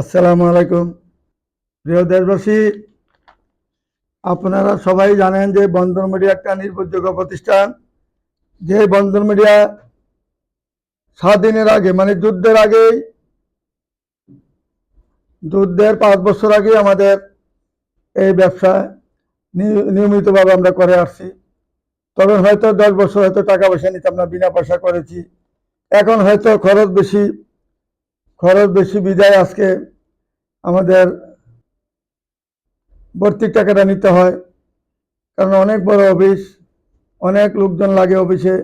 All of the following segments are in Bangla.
আসসালামু আলাইকুম। প্রিয় দেশবাসী, আপনারা সবাই জানেন যে বন্ধন মিডিয়া একটা নির্ভরযোগ্য প্রতিষ্ঠান। যে বন্ধন মিডিয়া স্বাধীনের আগে মানে যুদ্ধের আগেই, যুদ্ধের পাঁচ বছর আগে আমাদের এই ব্যবসা নিয়মিতভাবে আমরা করে আসছি। তবে হয়তো দশ বছর হয়তো টাকা পয়সা নিতাম না বিনা পয়সা করেছি। এখন হয়তো খরচ বেশি খরচ বেশি, বিদায় আজকে আমাদের ভর্তির টাকাটা নিতে হয়। কারণ অনেক বড় অফিস, অনেক লোকজন লাগে অফিসে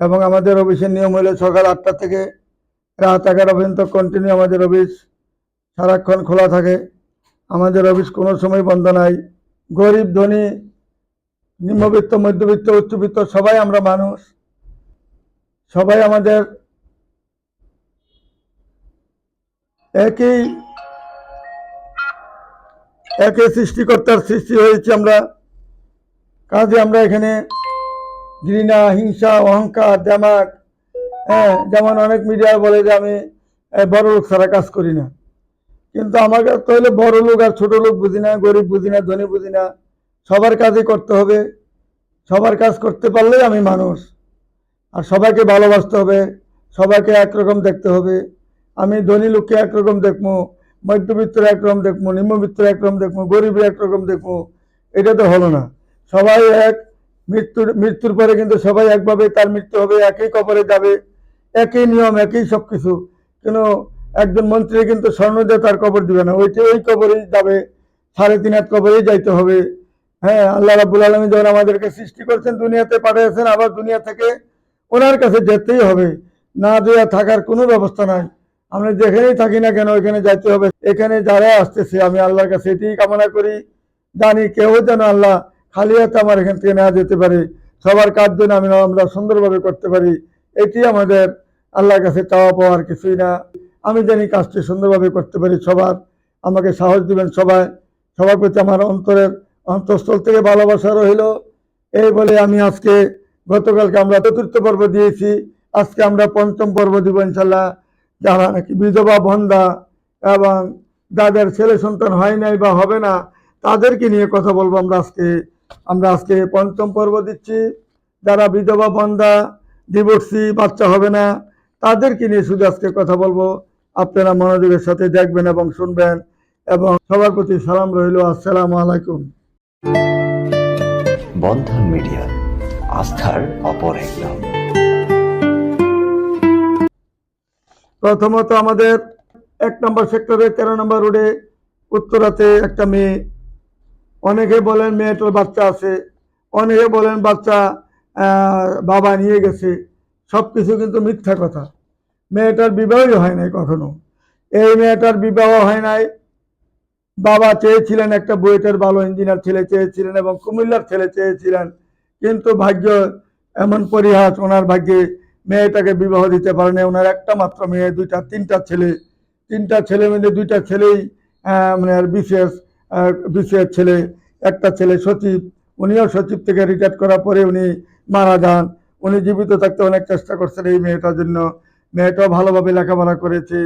এবং আমাদের অফিসের নিয়ম হলে সকাল আটটা থেকে রাত এগারো পর্যন্ত কন্টিনিউ আমাদের অফিস। সারাক্ষণ খোলা থাকে। আমাদের অফিস কোনো সময় বন্ধ নাই। গরিব, ধনী, নিম্নবিত্ত, মধ্যবিত্ত, উচ্চবিত্ত সবাই আমরা মানুষ। সবাই আমাদের একই একই সৃষ্টিকর্তার সৃষ্টি হয়েছে আমরা। কাজে আমরা এখানে ঘৃণা, হিংসা, অহংকার জামাক হ্যাঁ যেমন অনেক মিডিয়া বলে যে আমি বড় লোক ছাড়া কাজ করি না। কিন্তু আমাকে তো হলে বড় লোক আর ছোট লোক বুঝি না, গরিব বুঝি না, ধনী বুঝি না। সবার কাজই করতে হবে। সবার কাজ করতে পারলেই আমি মানুষ। আর সবাইকে ভালোবাসতে হবে। সবাইকে একরকম দেখতে হবে। আমি ধনী লোককে একরকম দেখব, মধ্যবিত্তর একরকম দেখব, নিম্নবিত্তর একরকম দেখব গরিবের একরকম দেখব, এটা তো হলো না। সবাই এক, মৃত্যুর মৃত্যুর পরে কিন্তু সবাই একভাবে তার মৃত্যু হবে, একই কবরে যাবে, একই নিয়ম, একই সব কিছু। কিন্তু একজন মন্ত্রী কিন্তু স্বর্ণ দিয়ে তার কবর দিবে না। ওইটা ওই কবরেই যাবে, সাড়ে তিন হাত কবরেই যাইতে হবে। হ্যাঁ আল্লাহ রাবুল আলমী যখন আমাদেরকে সৃষ্টি করছেন, দুনিয়াতে পাঠিয়েছেন, আবার দুনিয়া থেকে ওনার কাছে যেতেই হবে। না দেওয়া থাকার কোনো ব্যবস্থা নাই। আমরা যেখানেই থাকি না কেন, ওইখানে যাইতে হবে। এখানে যারা আসতেছে, আমি আল্লাহর কাছে এটাই কামনা করি। জানি কেউ যেন আল্লাহ খালি হাতে আমার এখান থেকে নেওয়া যেতে পারে। সবার কাজ যেন আমি আমরা সুন্দরভাবে করতে পারি। এটি আমাদের আল্লাহর কাছে চাওয়া পাওয়ার কিছুই না। আমি জানি কাজটি সুন্দরভাবে করতে পারি সবার। আমাকে সাহস দিবেন সবাই। সবার প্রতি আমার অন্তরের অন্তঃস্থল থেকে ভালোবাসা রইল। এই বলে আমি আজকে গতকালকে আমরা চতুর্থ পর্ব দিয়েছি। আজকে আমরা পঞ্চম পর্ব দিব ইনশাল্লাহ। যারা নাকি বিধবা, বন্ধা এবং যাদের ছেলে সন্তান হয় নাই বা হবে না, তাদেরকে নিয়ে কথা বলব আমরা আজকে। আমরা আজকে পঞ্চম পর্ব দিচ্ছি। যারা বিধবা, বন্ধা ডিভোর্সি বাচ্চা হবে না, তাদেরকে নিয়ে শুধু আজকে কথা বলব। আপনারা মনোযোগের সাথে দেখবেন এবং শুনবেন এবং সবার প্রতি সালাম রইল। আসসালামু আলাইকুম। বন্ধন মিডিয়া, আস্থার অপর এক নাম। প্রথমত আমাদের এক নম্বর সেক্টরে তেরো নম্বর রোডে উত্তরাতে একটা মেয়ে। অনেকে বলেন মেয়েটার বাচ্চা আছে, অনেকে বলেন বাচ্চা বাবা নিয়ে গেছে। সব কিছু কিন্তু মিথ্যা কথা। মেয়েটার বিবাহই হয় নাই কখনো। এই মেয়েটার বিবাহ হয় নাই। বাবা চেয়েছিলেন একটা বুয়েটের ভালো ইঞ্জিনিয়ার ছেলে চেয়েছিলেন এবং কুমিল্লার ছেলে চেয়েছিলেন। কিন্তু ভাগ্য এমন পরিহাস, ওনার ভাগ্যে মেয়েটাকে বিবাহ দিতে পারেন। ওনার একটা মাত্র মেয়ে, দুইটা, তিনটা ছেলে। তিনটা ছেলে মেয়ে দুইটা ছেলেই মানে আর বিশেষ বিশেষ ছেলে, একটা ছেলে সচিব। উনিও সচিব থেকে রিটায়ার করার পরে উনি মারা যান। উনি জীবিত থাকতে অনেক চেষ্টা করছেন এই মেয়েটার জন্য। মেয়েটাও ভালোভাবে লেখাপড়া করেছে।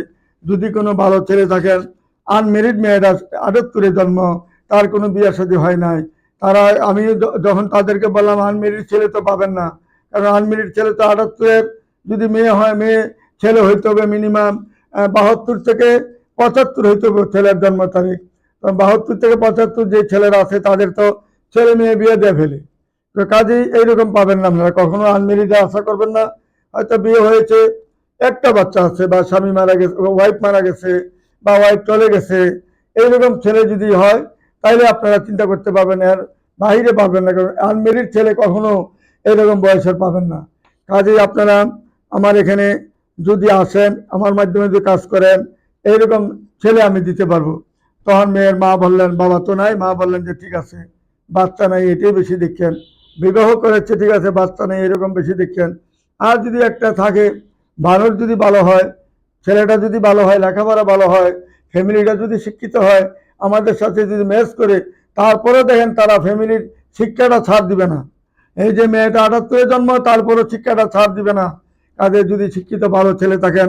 যদি কোনো ভালো ছেলে থাকেন আনমেরিড মেয়েরা আটাত্তরে জন্ম, তার কোনো বিয়ে শাদী হয় নাই। তারা আমি যখন তাদেরকে বললাম আনমেরিড ছেলে তো পাবেন না। কারণ আনমেরিড ছেলে তো আটাত্তরের যদি মেয়ে হয় মেয়ে ছেলে হইতে হবে মিনিমাম বাহাত্তর থেকে পঁচাত্তর হইতে হবে ছেলের জন্ম তারিখ। বাহাত্তর থেকে পঁচাত্তর যে ছেলেরা আছে তাদের তো ছেলে মেয়ে বিয়ে দিয়ে ফেলে। তো কাজেই এইরকম পাবেন না আপনারা, কখনো আনমেরিডে আশা করবেন না। হয়তো বিয়ে হয়েছে, একটা বাচ্চা আছে বা স্বামী মারা গেছে ওয়াইফ মারা গেছে বা ওয়াইফ চলে গেছে, এইরকম ছেলে যদি হয়, তাইলে আপনারা চিন্তা করতে পারবেন আর বাইরে পাবেন না, কারণ আনমেরিড ছেলে কখনো এরকম বয়সের পাবেন না। কাজেই আপনারা আমার এখানে যদি আসেন, আমার মাধ্যমে যদি কাজ করেন, এইরকম ছেলে আমি দিতে পারব। তখন মেয়ের মা বললেন, বাবা তো নাই। মা বললেন যে, ঠিক আছে, বাচ্চা নাই, এটাই বেশি দেখছেন। বিবাহ করেছে, ঠিক আছে, বাচ্চা নেই, এরকম বেশি দেখছেন। আর যদি একটা থাকে মানুষ যদি ভালো হয়, ছেলেটা যদি ভালো হয়, লেখাপড়া ভালো হয়, ফ্যামিলিটা যদি শিক্ষিত হয়, আমাদের সাথে যদি ম্যাচ করে, তারপরে দেখেন তারা ফ্যামিলির শিক্ষাটা ছাড় দিবে না। এই যে মেয়েটা আটাত্তরে জন্ম তারপরে শিক্ষাটা ছাড় দিবে না। কাজে যদি শিক্ষিত ভালো ছেলে থাকেন,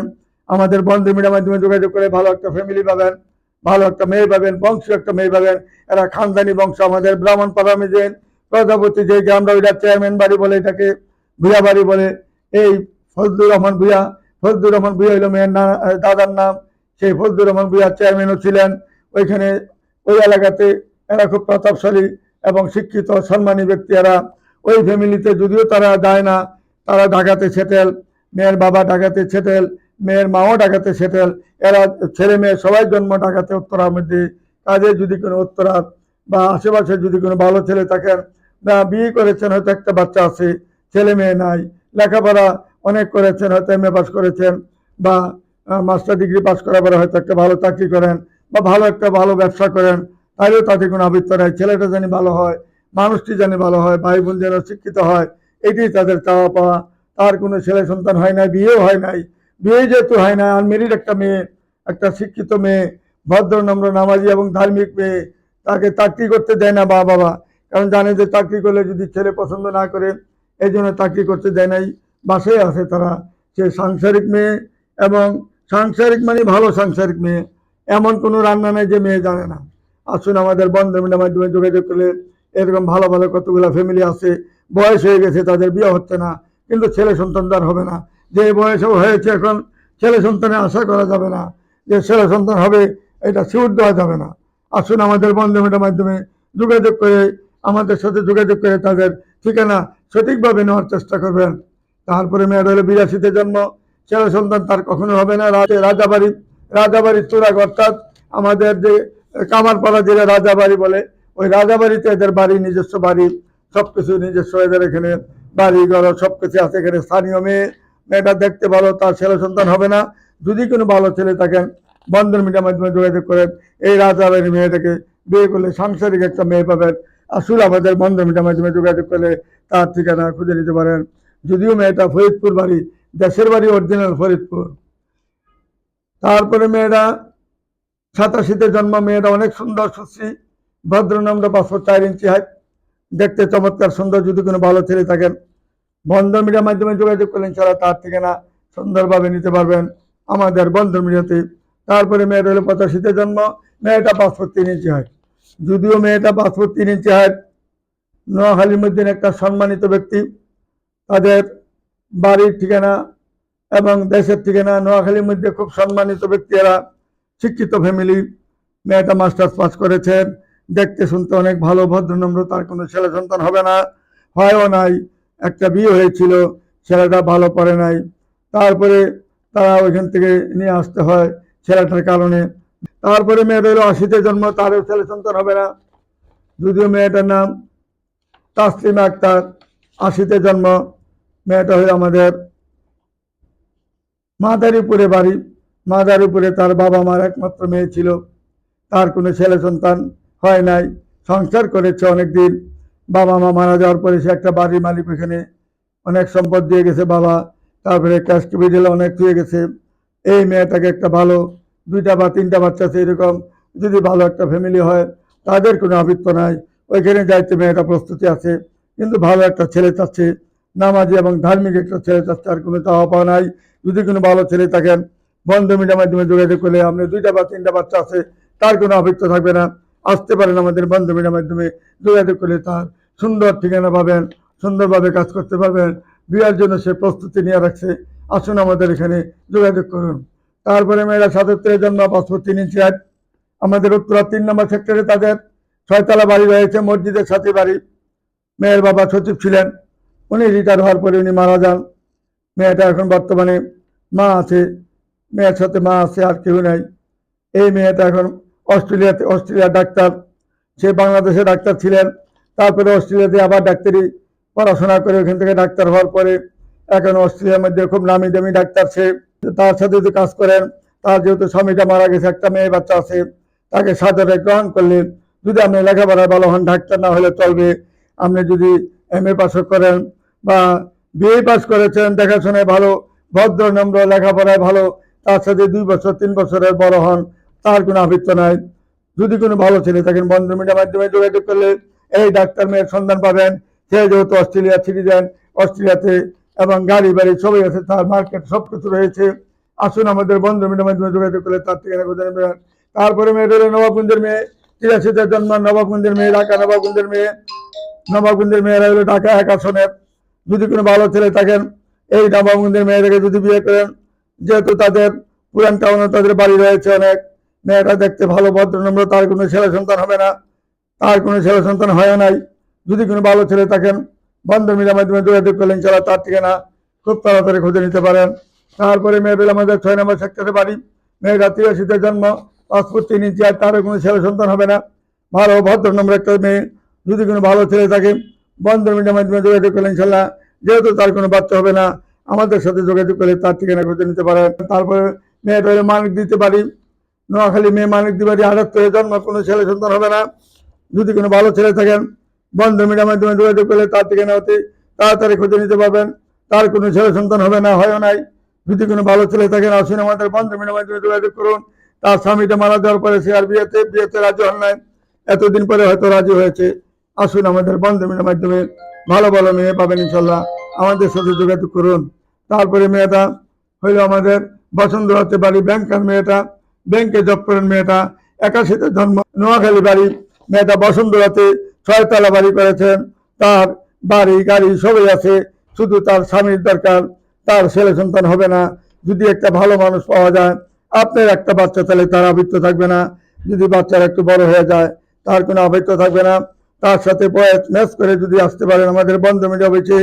আমাদের বন্ধু মিডিয়ার মাধ্যমে যোগাযোগ করে ভালো একটা ফ্যামিলি পাবেন, ভালো একটা মেয়ে পাবেন, বংশ একটা মেয়ে পাবেন। এরা খানদানি বংশ, আমাদের ব্রাহ্মণ পাড়া মেজেন প্রজাপতি, যে আমরা ওইটা চেয়ারম্যান বাড়ি বলে, এটাকে ভুয়া বাড়ি বলে। এই ফজলুর রহমান ভুয়া, ফজলুর রহমান ভুয়া হইল মেয়ের না, দাদার নাম। সেই ফজলুর রহমান ভুয়া চেয়ারম্যানও ছিলেন। ওইখানে ওই এলাকাতে এরা খুব প্রতাপশালী এবং শিক্ষিত, সম্মানী ব্যক্তি এরা। ওই ফ্যামিলিতে যদিও তারা যায় না, তারা ঢাকাতে সেটেল, মেয়ের বাবা ঢাকাতে সেটেল, মেয়ের মাও ঢাকাতে সেটেল, এরা ছেলে মেয়ে সবাই জন্ম ঢাকাতে উত্তরার মধ্যে কাজে যদি কোনো উত্তরার বা আশেপাশে যদি কোনো ভালো ছেলে থাকেন বা বিয়ে করেছেন, হয়তো একটা বাচ্চা আছে, ছেলে মেয়ে নাই, লেখাপড়া অনেক করেছেন, হয়তো এম এ পাস করেছেন, বা মাস্টার ডিগ্রি পাস করার পরে হয়তো একটা ভালো চাকরি করেন, বা ভালো একটা ভালো ব্যবসা করেন তাহলেও তাতে কোনো আবৃত্ত নাই, ছেলেটা জানি ভালো হয় মানুষটি যেন ভালো হয় ভাই বোন যেন শিক্ষিত হয় এটি তাদের চাওয়া পাওয়া। তার কোনো ছেলে সন্তান হয় নাই, বিয়েও হয় নাই। বিয়ে যেহেতু হয় না আনমেরিড একটা মেয়ে, একটা শিক্ষিত মেয়ে, ভদ্র, নম্র, নামাজি এবং ধার্মিক মেয়ে, তাকে চাকরি করতে দেয় না মা বাবা কারণ জানে যে চাকরি করলে যদি ছেলে পছন্দ না করে, এই জন্য চাকরি করতে দেয় নাই। বাসায় আছে তারা। সে সাংসারিক মেয়ে এবং সাংসারিক মানে ভালো সাংসারিক মেয়ে। এমন কোনো রান্না নেই যে মেয়ে জানে না। আসুন আমাদের বন্ধ মাধ্যমে যোগাযোগ করলে এরকম ভালো ভালো কতগুলো ফ্যামিলি আছে, বয়স হয়ে গেছে, তাদের বিয়ে হচ্ছে না, কিন্তু ছেলে সন্তান তার হবে না। যে বয়সেও হয়েছে এখন, ছেলে সন্তানের আশা করা যাবে না, যে ছেলে সন্তান হবে, এটা শিউর দেওয়া যাবে না। আসুন আমাদের বন্ধু মিলের মাধ্যমে যোগাযোগ করে, আমাদের সাথে যোগাযোগ করে তাদের ঠিকানা সঠিকভাবে নেওয়ার চেষ্টা করবেন। তারপরে মেয়ের হলো বিরাশিতে জন্ম, ছেলে সন্তান তার কখনো হবে না রাজে রাজাবাড়ি, রাজাবাড়ির চূড়াগ অর্থাৎ আমাদের যে কামারপাড়া যেটা রাজাবাড়ি বলে ওই রাজাবাড়িতে এদের বাড়ি, নিজস্ব বাড়ি, সবকিছু নিজস্ব এদের এখানে বাড়ি, ঘর, সবকিছু আছে এখানে। স্থানীয় মেয়ে, মেয়েটা দেখতে ভালো, তার ছেলে সন্তান হবে না। যদি কোনো ভালো ছেলে থাকেন বন্ধন মিডিয়ার মাধ্যমে যোগাযোগ করেন এই রাজাবাড়ির মেয়েটাকে বিয়ে করলে সাংসারিক একটা মেয়ে পাবেন আসলে আমাদের বন্ধন মিডিয়ার মাধ্যমে যোগাযোগ করলে তার ঠিকানা খুঁজে নিতে পারেন। যদিও মেয়েটা ফরিদপুর বাড়ি, দেশের বাড়ি অরিজিনাল ফরিদপুর। তারপরে মেয়েরা সাতাশিতে জন্ম মেয়েরা অনেক সুন্দর, সুশ্রী ভদ্রনম্র পাঁচশো চার ইঞ্চি হাইট দেখতে চমৎকার, সুন্দর, যদি কোনো ভালো ছেলে থাকেন বন্ধন মিডিয়ার মাধ্যমে যোগাযোগ করলেন ছাড়া তার ঠিকানা সুন্দরভাবে নিতে পারবেন আমাদের বন্ধন মিডিয়াতে। তারপরে মেয়েটা হলো পঁচাশিতে জন্ম, মেয়েটা ফুট তিন ইঞ্চি হাইট যদিও মেয়েটা ফুট তিন ইঞ্চি হাইট নোয়াখালীর মধ্যে একটা সম্মানিত ব্যক্তি। তাদের বাড়ির ঠিকানা এবং দেশের ঠিকানা নোয়াখালীর মধ্যে খুব সম্মানিত ব্যক্তি এরা শিক্ষিত ফ্যামিলি মেয়েটা মাস্টার্স পাস করেছেন। দেখতে শুনতে অনেক ভালো, ভদ্রনম্র, তার কোনো ছেলে সন্তান হবে না হয়ও নাই। একটা বিয়ে হয়েছিল, ছেলেটা ভালো পড়ে নাই। তারপরে তারা ওইখান থেকে নিয়ে আসতে হয় ছেলেটার কারণে। তারপরে মেয়েটা আশিতে জন্ম, তারও ছেলে সন্তান হবে না। যদিও মেয়েটার নাম তাসলিমা আক্তার আশিতে জন্ম। মেয়েটা হলো আমাদের মাদারীপুরে বাড়ি। মাদারীপুরে তার বাবা মার একমাত্র মেয়ে ছিল। তার কোনো ছেলে সন্তান হয় নাই সংসার করেছে অনেক দিন বাবা মা মারা যাওয়ার পরে সে একটা বাড়ির মালিক ওইখানে অনেক সম্পদ দিয়ে গেছে বাবা। তারপরে ক্যাশ দিলে অনেক হয়ে গেছে। এই মেয়েটাকে একটা ভালো দুইটা বা তিনটা বাচ্চা আছে এরকম। যদি ভালো একটা ফ্যামিলি হয়, তাদের কোনো আবৃত্ত নাই। ওইখানে যাইতে মেয়েটা প্রস্তুতি আছে। কিন্তু ভালো একটা ছেলে চাচ্ছে। নামাজি এবং ধার্মিক একটা ছেলে চাচ্ছে, আর কোনো চাওয়া পাওয়া নাই। যদি কোনো ভালো ছেলে থাকেন, বন্ধু মিডিয়ার মাধ্যমে যোগাযোগ করলে আপনি দুইটা বা তিনটা বাচ্চা আছে, তার কোনো আবৃত্ত থাকবে না। আসতে পারেন আমাদের বন্ধ মিডিয়ার মাধ্যমে। যোগাযোগ করলে তার সুন্দর ঠিকানা পাবেন, সুন্দরভাবে কাজ করতে পারবেন। বিয়ার জন্য সে প্রস্তুতি নিয়ে রাখছে। আসুন আমাদের এখানে যোগাযোগ করুন। তারপরে মেয়েরা সাতাত্তরের জন্য পাসপোর্ট তিন ইঞ্চি হাইট। আমাদের উত্তরা তিন নম্বর সেক্টরে তাদের ছয়তলা বাড়ি রয়েছে, মসজিদের সাথে বাড়ি। মেয়ের বাবা সচিব ছিলেন। উনি রিটায়ার হওয়ার পরে উনি মারা যান। মেয়েটা এখন বর্তমানে মা আছে। মেয়ের সাথে মা আছে, আর কেউ নাই। এই মেয়েটা এখন অস্ট্রেলিয়াতে অস্ট্রেলিয়ার ডাক্তার, সে বাংলাদেশে ডাক্তার ছিলেন। তারপরে অস্ট্রেলিয়াতে আবার ডাক্তারি পড়াশোনা করে ওখান থেকে ডাক্তার হওয়ার পরে এখন অস্ট্রেলিয়ার মধ্যে খুব নামি দামি ডাক্তার সে। তার সাথে যদি কাজ করেন, তার যেহেতু স্বামীটা মারা গেছে, একটা মেয়ে বাচ্চা আছে, তাকে সাদরে গ্রহণ করলেন যদি আপনি লেখাপড়ায় ভালো হন, ডাক্তার না হলে চলবে। আপনি যদি এম এ পাস করেন বা বিএ পাস করেছেন, দেখাশোনায় ভালো, ভদ্র, নম্র, লেখাপড়ায় ভালো, তার সাথে দুই বছর, তিন বছরের বড় হন তার কোনো আবৃত্ত নাই। যদি কোনো ভালো ছেলে থাকেন, বন্ধু মিডিয়ার মাধ্যমে যোগাযোগ করলে এই ডাক্তার মেয়ের সন্ধান পাবেন। সে যেহেতু অস্ট্রেলিয়া সিটিজেন, অস্ট্রেলিয়াতে এবং গাড়ি বাড়ি সবই আছে, তার মার্কেট সব কিছু রয়েছে। আসুন আমাদের বন্ধু মিডিয়ার মাধ্যমে যোগাযোগ করলে তার ঠিকানা নেবেন তারপরে মেয়েটা হলো নবাবগঞ্জের মেয়ে, তিরাশিতে জন্ম, নবাবগঞ্জের মেয়ে, ঢাকা, নবাবগঞ্জের মেয়ে। নবাবগঞ্জের মেয়েরা হলো ঢাকা এক আসনের যদি কোনো ভালো ছেলে থাকেন, এই নবাবগঞ্জের মেয়েদেরকে যদি বিয়ে করেন, যেহেতু তাদের পুরান টাউনে তাদের বাড়ি রয়েছে অনেক মেয়েটা দেখতে ভালো ভদ্রনম্র তার কোনো ছেলে সন্তান হবে না। তার কোনো ছেলে সন্তান হয় নাই। যদি কোনো ভালো ছেলে থাকেন বন্ধ মিলের মাধ্যমে যোগাযোগ করলেন চালা তার ঠিকানা খুব তাড়াতাড়ি খুঁজে নিতে পারেন। তারপরে মেয়েদের আমাদের ছয় নম্বর সেক্টরে বাড়ি। মেয়েরা তিরাশিতে জন্ম পাসপোর্ট তিন ইঞ্চি, আর তারও কোনো ছেলে সন্তান হবে না। ভালো, ভদ্র নম্বর একটা মেয়ে। যদি কোনো ভালো ছেলে থাকে বন্ধ মিলের মাধ্যমে যোগাযোগ করলেন, ইনশাল্লাহ। যেহেতু তার কোনো বাচ্চা হবে না, আমাদের সাথে যোগাযোগ করলে তার ঠিকানা খুঁজে নিতে পারেন। তারপরে মেয়েটা মানিক দিতে পারি। নোয়াখালী মেয়ে মানিক দিতে পারি আটাত্তরে জন্ম, কোনো ছেলে সন্তান হবে না। যদি কোনো ভালো ছেলে থাকেন, বন্ধ মিডিয়ার মাধ্যমে যোগাযোগ করলে তার ঠিকানা অতি তাড়াতাড়ি খুঁজে নিতে পারবেন। তার কোনো ছেলে সন্তান হবে না হয় নাই। যদি কোনো ভালো ছেলে থাকেন আসুন আমাদের বন্ধ মিডিয়ার মাধ্যমে যোগাযোগ করুন। তার স্বামীটা মারা যাওয়ার পরে সে আর বিয়েতে বিয়েতে রাজি হন নাই। এতদিন পরে হয়তো রাজি হয়েছে। আসুন আমাদের বন্ধ মিডিয়ার মাধ্যমে ভালো ভালো মেয়ে পাবেন ইনশাল্লাহ আমাদের সাথে যোগাযোগ করুন। তারপরে মেয়েটা হইল আমাদের বসন্তরাতে বাড়ি ব্যাংকার মেয়েটা। ব্যাংকে জব করেন মেয়েটা একাশিতে জন্ম নোয়াখালী বাড়ি। মেয়েটা বসন্তরাতে ছয়তলা বাড়ি করেছেন। তার বাড়ি, গাড়ি সবই আছে। শুধু তার স্বামীর দরকার। তার ছেলে সন্তান হবে না। যদি একটা ভালো মানুষ পাওয়া যায়, আপনার একটা বাচ্চা তাহলে তার আবৃত্ত থাকবে না। যদি বাচ্চারা একটু বড় হয়ে যায়, তার কোনো আবৃত্ত থাকবে না। তার সাথে বয়স ম্যাচ করে যদি আসতে পারেন আমাদের বন্ধ মিডিয়া হয়েছে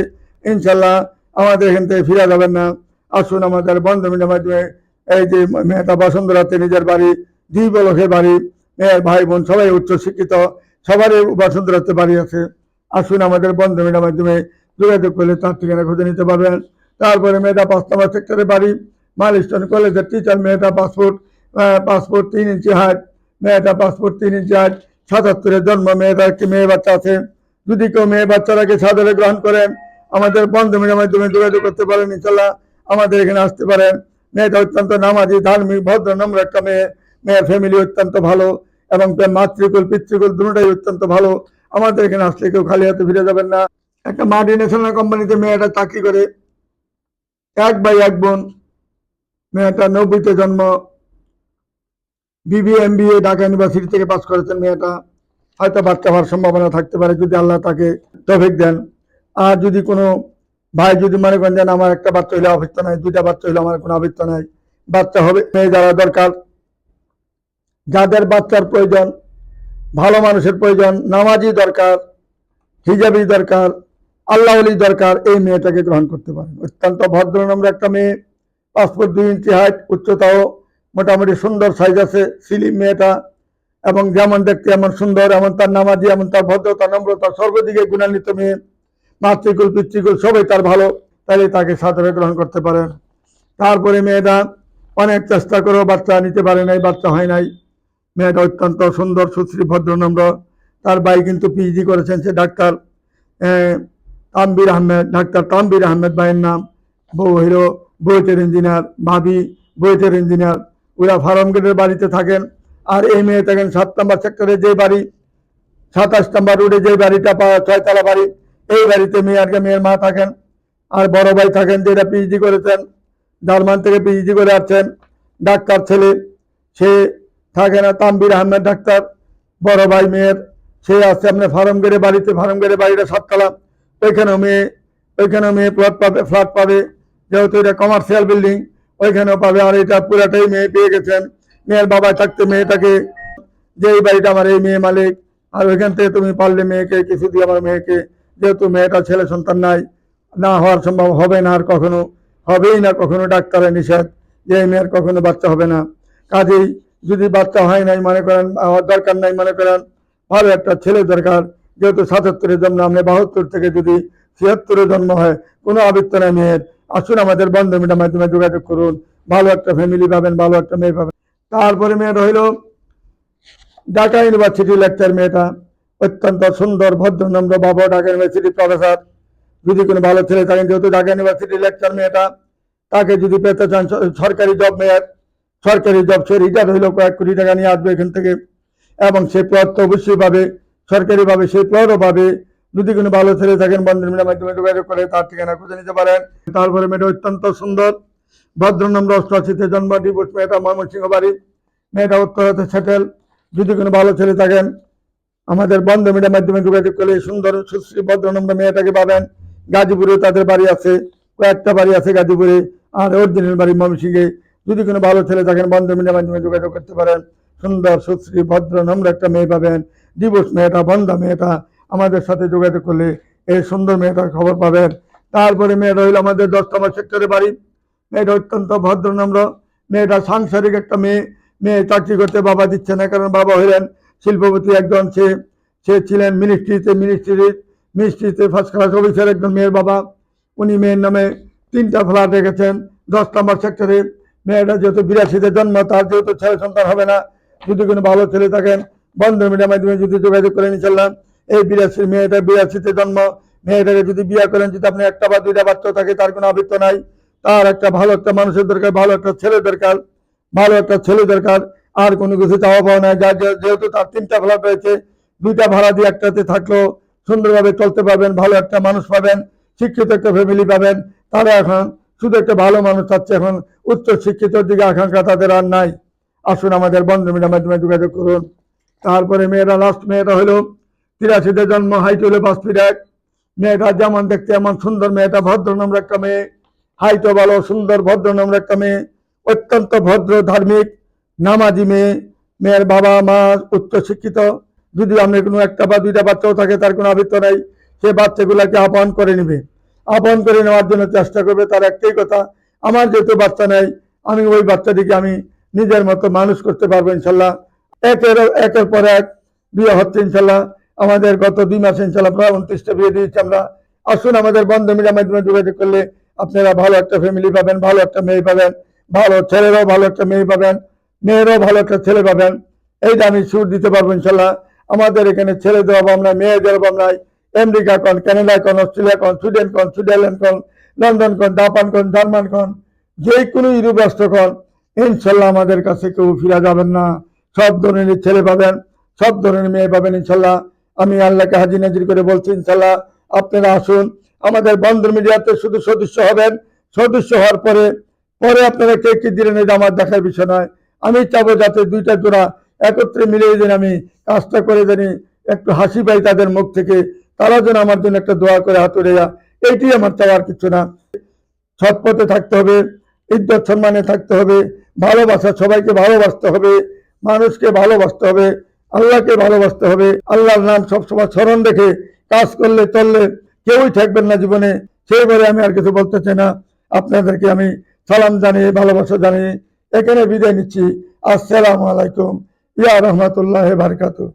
ইনশাল্লাহ আমাদের এখান থেকে ফিরে যাবেন না। আসুন আমাদের বন্ধ মিডিয়ার মাধ্যমে এই যে মেয়েটা বসন্তরাতে নিজের বাড়ি, দুই বলকের বাড়ি, মেয়ের ভাই বোন, সবাই উচ্চ শিক্ষিত, সবারই বসন্তরাতে বাড়ি আছে। আসুন আমাদের বন্ধ মিডিয়ার মাধ্যমে যোগাযোগ করলে তার ঠিকানা খুঁজে নিতে পারবেন। তারপরে মেয়েটা পাঁচ নম্বর সেক্টরে বাড়ি মাইলস্টোন কলেজের টিচার মেয়েটা পাসপোর্ট পাসপোর্ট তিন ইঞ্চি হাইট মেয়েটা পাসপোর্ট তিন ইঞ্চি হাইট সাতাত্তরের জন্ম মেয়েটা একটি মেয়ে বাচ্চা আছে। যদি কেউ মেয়ে বাচ্চারাকে সাদরে গ্রহণ করেন, আমাদের বন্ধ মিডিয়ার মাধ্যমে যোগাযোগ করতে পারেন ইনশাল্লাহ আমাদের এখানে আসতে পারেন। মেয়েটা অত্যন্ত নামাজি, ধার্মিক, ভদ্র, নম্র একটা মেয়ে। মেয়ের ফ্যামিলি অত্যন্ত ভালো এবং তার মাতৃকুল, পিতৃকুল দুটাই অত্যন্ত ভালো। আমাদের এখানে আসলে কেউ খালি হাতে ফিরে যাবেন না। একটা মাল্টি ন্যাশনাল কোম্পানিতে মেয়েটা চাকরি করে। এক বাই এক বোন। মেয়েটা নব্বইতে জন্ম। BB M B A Dhaka university থেকে পাস করেছেন মেয়েটা। হয়তো বাচ্চা হওয়ার সম্ভাবনা থাকতে পারে যদি আল্লাহ তাকে তফিক দেন। আর যদি কোনো ভাই, যদি মনে করেন যেন আমার একটা বাচ্চা হইলে আবৃত্ত নাই, দুইটা বাচ্চা হইলে আমার কোনো আবৃত্ত নাই, বাচ্চা হবে, মেয়ে যারা দরকার, যাদের বাচ্চার প্রয়োজন, ভালো মানুষের প্রয়োজন নামাজি দরকার হিজাবি দরকার, আল্লাহ দরকার, এই মেয়েটাকে গ্রহণ করতে পারেন। অত্যন্ত ভদ্র নম্র একটা মেয়ে পাসপোর্ট দুই ইঞ্চি হাইট উচ্চতাও মোটামুটি সুন্দর সাইজ আছে সিলিম মেয়েটা, এবং যেমন দেখতে এমন সুন্দর, এমন তার নামাজি, এমন তার ভদ্রতা, নম্রতা, সর্বদিকে গুণান্বিত মেয়ে। মাতৃকুল পিতৃকুল সবাই তার ভালো তাহলে তাকে সাদরে গ্রহণ করতে পারেন তারপরে মেয়েটা অনেক চেষ্টা করেও বাচ্চা নিতে পারে নাই বাচ্চা হয় নাই। মেয়েটা অত্যন্ত সুন্দর সুশ্রী ভদ্রনম্র তার ভাই কিন্তু পিএইচডি করেছেন সে ডাক্তার। আহ, তানবীর আহমেদ ডাক্তার তানবীর আহমেদ ভাইয়ের নাম। বউ হিরো বুয়েটের ইঞ্জিনিয়ার ভাবি বুয়েটের ইঞ্জিনিয়ার। ওরা ফার্ম গেটের বাড়িতে থাকেন। আর এই মেয়ে থাকেন সাত নম্বর সেক্টরে যে বাড়ি সাতাশ নম্বর রোডে যে বাড়িটা পাওয়া ছয়তলা বাড়ি। এই বাড়িতে মেয়ে আর মেয়ের মা থাকেন, আর বড় ভাই থাকেন যেটা পিএইচডি করেছেন, জার্মান থেকে পিএইচডি করে আসছেন, ডাক্তার ছেলে, সে থাকে না তানবীর আহমেদ ডাক্তার, বড় ভাই মেয়ের, সে আছে আপনার ফার্ম গেড়ে বাড়িতে ফার্ম গেড়ে বাড়িটা সাততলা, ওইখানেও মেয়ে ওইখানেও মেয়ে প্লট পাবে ফ্ল্যাট পাবে, যেহেতু এটা কমার্শিয়াল বিল্ডিং ওইখানেও পাবে, আর এটা পুরাটাই মেয়ে পেয়ে গেছেন, মেয়ের বাবা থাকতে মেয়েটাকে, যে এই বাড়িটা আমার এই মেয়ে মালিক, আর ওইখান থেকে তুমি পারলে মেয়েকে, কিছু দিয়ে আমার মেয়েকে যেহেতু মেয়েটা ছেলে সন্তান নাই, না হওয়ার সম্ভব হবে না আর কখনো, হবেই না কখনো ডাক্তারের নিষেধ, যে এই মেয়ের কখনো বাচ্চা হবে না। কাজেই যদি বাচ্চা হয় নাই মনে করেন দরকার নাই মনে করেন, ভালো একটা ছেলে দরকার। যেহেতু সাতাত্তরের জন্ম, আমরা বাহাত্তর থেকে যদি ছিয়াত্তরে জন্ম হয়, কোনো আবৃত্ত নাই মেয়ের। আসুন আমাদের বন্ধ মিটার মাধ্যমে যোগাযোগ করুন। ভালো একটা ফ্যামিলি পাবেন, ভালো একটা মেয়ে পাবেন। তারপরে মেয়ে রইল ঢাকা ইউনিভার্সিটি লেকচার মেয়েটা। অত্যন্ত সুন্দর ভদ্র নম্র বাবা, ঢাকা ইউনিভার্সিটি প্রফেসর যদি কোনো ভালো ছেলে থাকেন যেহেতু ঢাকা ইউনিভার্সিটি লেকচার মেয়েটা, তাকে যদি পেতে চান সরকারি জব মেয়ের, সরকারি জব সে রিটায়ার হইলেও কয়েক কোটি টাকা নিয়ে আসবে এখান থেকে। এবং সেই প্লট তো অবশ্যই পাবে, সরকারিভাবে সেই প্লটও পাবে। যদি কোনো ভালো ছেলে থাকেন বন্ধন মিডিয়ার মাধ্যমে যোগাযোগ করে তার ঠিকানা খুঁজে নিতে পারেন। তারপরে মেয়েটা অত্যন্ত সুন্দর, ভদ্রনম্র অষ্টআশিতে জন্ম, ডিভোর্স মেয়েটা ময়মনসিংহ বাড়ি। মেয়েটা উত্তরাতে সেটেল। যদি কোনো ভালো ছেলে থাকেন আমাদের বন্ধ মিডিয়ার মাধ্যমে যোগাযোগ করলে সুন্দর সুশ্রী ভদ্রনম্র মেয়েটাকে পাবেন। গাজীপুরে তাদের বাড়ি আছে, কয়েকটা বাড়ি আছে গাজীপুরে। আর অরিজিনাল বাড়ি ময়মনসিংহে। যদি কোনো ভালো ছেলে থাকেন, বন্ধ মিডিয়ার মাধ্যমে যোগাযোগ করতে পারেন। সুন্দর সুশ্রী ভদ্র নম্র একটা মেয়ে পাবেন। ডিভোর্স মেয়েটা, বন্ধ মেয়েটা আমাদের সাথে যোগাযোগ করলে এই সুন্দর মেয়েটার খবর পাবেন। তারপরে মেয়েটা হইল আমাদের দশ নম্বর সেক্টরে বাড়ি। মেয়েটা অত্যন্ত ভদ্র নম্র মেয়েটা সাংসারিক একটা মেয়ে। মেয়ে চাকরি করতে বাবা দিচ্ছে না, কারণ বাবা হইলেন শিল্পপতি একজন, সে সে ছিলেন মিনিস্ট্রিতে মিনিস্ট্রি মিনিস্ট্রিতে ফার্স্ট ক্লাস অফিসার একজন মেয়ের বাবা। উনি মেয়ের নামে তিনটা ফ্ল্যাট রেখেছেন, দশ নম্বর সেক্টরে মেয়েটা যেহেতু বিরাশিতে জন্ম, তার যেহেতু ছেলে সন্তান হবে না, যদি কোনো ভালো ছেলে থাকেন, বন্ধ মিডিয়ার মাধ্যমে যদি যোগাযোগ করে নিয়েছিলাম এই বিরাশির মেয়েটা বিরাশিতে জন্ম, মেয়েটাকে যদি বিয়ে করেন, যদি আপনি একটা বা দুইটা বাচ্চা থাকে, তার কোনো আবৃত্ত নাই। তার একটা ভালো একটা মানুষের দরকার, ভালো একটা ছেলে দরকার, ভালো একটা ছেলে দরকার। আর কোনো কিছু চাওয়া পাওয়া নাই। যার যেহেতু তার তিনটা ফ্ল্যাট রয়েছে দুইটা ভাড়া দিয়ে একটাতে থাকলেও সুন্দরভাবে চলতে পারবেন, ভালো একটা মানুষ পাবেন, শিক্ষিত একটা ফ্যামিলি পাবেন তারা এখন শুধু একটা ভালো মানুষ চাচ্ছে এখন, উচ্চ শিক্ষিতর দিকে আকাঙ্ক্ষা তাদের আর নাই। আসুন আমাদের বন্ধু মিডিয়ার মাধ্যমে যোগাযোগ করুন। তারপরে মেয়েরা লাস্ট মেয়েটা হলো তিরাশিতে জন্ম হাইট হলো পাঁচ ফিট এক। মেয়েটা যেমন দেখতে এমন সুন্দর মেয়েটা, ভদ্র নম্র একটা মেয়ে। হাইটও ভালো, সুন্দর, ভদ্র নম্র একটা মেয়ে। অত্যন্ত ভদ্র, ধার্মিক। নামাজি মেয়ে, মেয়ের বাবা, মা উচ্চ শিক্ষিত যদি আমি কোনো একটা বা দুইটা বাচ্চাও থাকে, তার কোনো আবৃত্ত নাই, সে বাচ্চাগুলোকে আপন করে নেবে। আপন করে নেওয়ার জন্য চেষ্টা করবে, তার একটাই কথা, আমার যেহেতু বাচ্চা নেই, আমি ওই বাচ্চাটিকে আমি নিজের মতো মানুষ করতে পারব ইনশাল্লাহ। একের একের পর এক বিয়ে হচ্ছে ইনশাল্লাহ। আমাদের গত দুই মাসে ইনশাল্লাহ প্রায় উনত্রিশটা বিয়ে দিয়েছি আমরা। আসুন আমাদের বন্ধ মিডিয়ার মাধ্যমে যোগাযোগ করলে আপনারা ভালো একটা ফ্যামিলি পাবেন, ভালো একটা মেয়ে পাবেন, ভালো ছেলেরাও ভালো একটা মেয়ে পাবেন। মেয়েরাও ভালো একটা ছেলে পাবেন। এই আমি সুর দিতে পারব ইনশাল্লাহ। আমাদের এখানে ছেলে ছেলেদের অভাব নাই মেয়েদের অভাব নাই আমেরিকা কন, কানাডা কন, অস্ট্রেলিয়া কন, সুইডেন কন, সুইজারল্যান্ড কন, লন্ডন কন, জাপান কন, জার্মান কন, যে কোনো ইউরোপ রাষ্ট্র কন, ইনশাল্লাহ আমাদের কাছে কেউ ফিরা যাবেন না। সব ধরনের ছেলে পাবেন, সব ধরনের মেয়ে পাবেন ইনশাল্লাহ। আমি আল্লাহকে হাজির নাজির করে বলছি ইনশাল্লাহ, আপনারা আসুন। আমাদের বন্ধন মিডিয়াতে শুধু সদস্য হবেন। সদস্য হওয়ার পরে পরে আপনারা কে কি দিলেন, এটা আমার দেখার বিষয় নয়। আমি চাবো যাতে দুইটা জোড়া একত্রে মিলে যেন আমি কাজটা করে জানি, একটু হাসি পাই তাদের মুখ থেকে। তারা যেন আমার জন্য একটা দোয়া করে হাতুড়ে যা এইটি আমার চাওয়ার কিছু না। সৎপথে থাকতে হবে, ইজ্জত সম্মানে থাকতে হবে, ভালোবাসা সবাইকে ভালোবাসতে হবে, মানুষকে ভালোবাসতে হবে, আল্লাহকে ভালোবাসতে হবে। আল্লাহর নাম সবসময় স্মরণ রেখে কাজ করলে, চললে কেউই থাকবেন না জীবনে। সেইবারে আমি আর কিছু বলতে চাই না। আপনাদেরকে আমি সালাম জানিয়ে, ভালোবাসা জানিয়ে এখানে বিদায় নিচ্ছি। আসসালামু আলাইকুম। ইয়া রহমতুল্লাহ বারকাতু